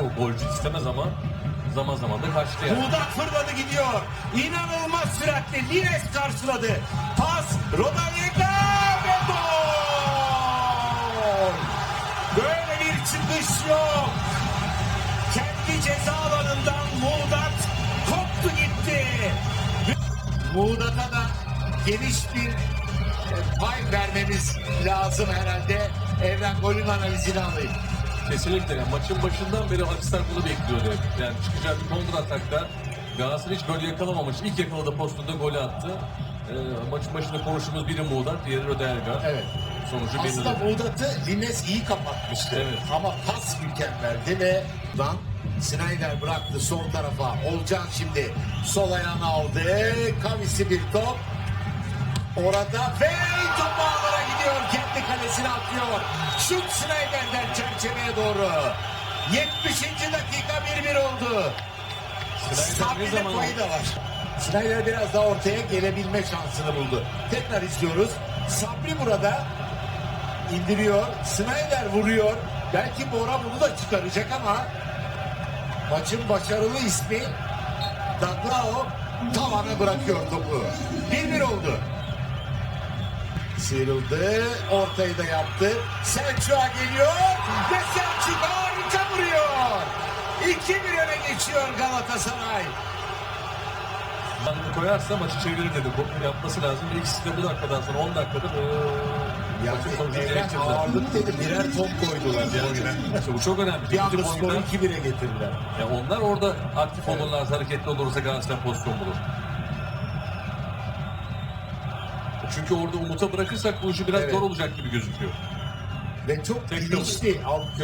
O golcü istemez ama zaman zaman da kaçtı yani. Buğdak fırladı gidiyor. İnanılmaz süratle Lines karşıladı. Pas Rodallega ve gol. Böyle bir çıkış yok. Kendi ceza alanından Muğdat koptu gitti. Muğdat'a da geniş bir e, pay vermemiz lazım herhalde. Evren golün analizini alayım. Kesinlikle. Yani maçın başından beri Akisar bunu bekliyordu. Yani çıkacak bir kontra atakta Galatasaray hiç böyle yakalamamış. İlk yakaladığı pozisyonda golü attı. Ee, maçın başında konuştuğumuz biri Muğdat, diğeri Röderga. Evet. Sonucu Aslında belirli. Muğdat'ı Lines iyi kapatmıştı. Evet. Ama pas mükemmeldi ve Dan Snyder bıraktı sol tarafa. Olcan şimdi sol ayağını aldı. Kavisi bir top. Orada ve top ağlara gidiyor. Kendi kalesine atıyor. Şut Snyder'den çerçeveye doğru. 70. dakika 1-1 oldu. Sabri'de zaman payı da var. Snyder biraz daha ortaya gelebilme şansını buldu. Tekrar izliyoruz. Sabri burada indiriyor. Snyder vuruyor. Belki Bora bunu da çıkaracak ama maçın başarılı ismi Daglao tavana bırakıyor topu. 1-1 oldu. Sıyrıldı. Ortayı da yaptı. Selçuk'a geliyor. Ve Selçuk harika vuruyor. 2-1 öne geçiyor Galatasaray. Ben koyarsa maçı çevirir dedi. Bu yapması lazım. İkisi de bu dakikadan sonra 10 dakikada e, Yani Evren ağırlık dedi birer top koydular. İşte bu çok önemli. Bir anda skoru oyuncular- 2-1'e getirdiler. Ya onlar orada aktif olurlar, hareketli olursa Galatasaray pozisyon bulur. Çünkü orada Umut'a bırakırsak bu işi biraz Evet. zor olacak gibi gözüküyor. Ve çok Tek bilinçli.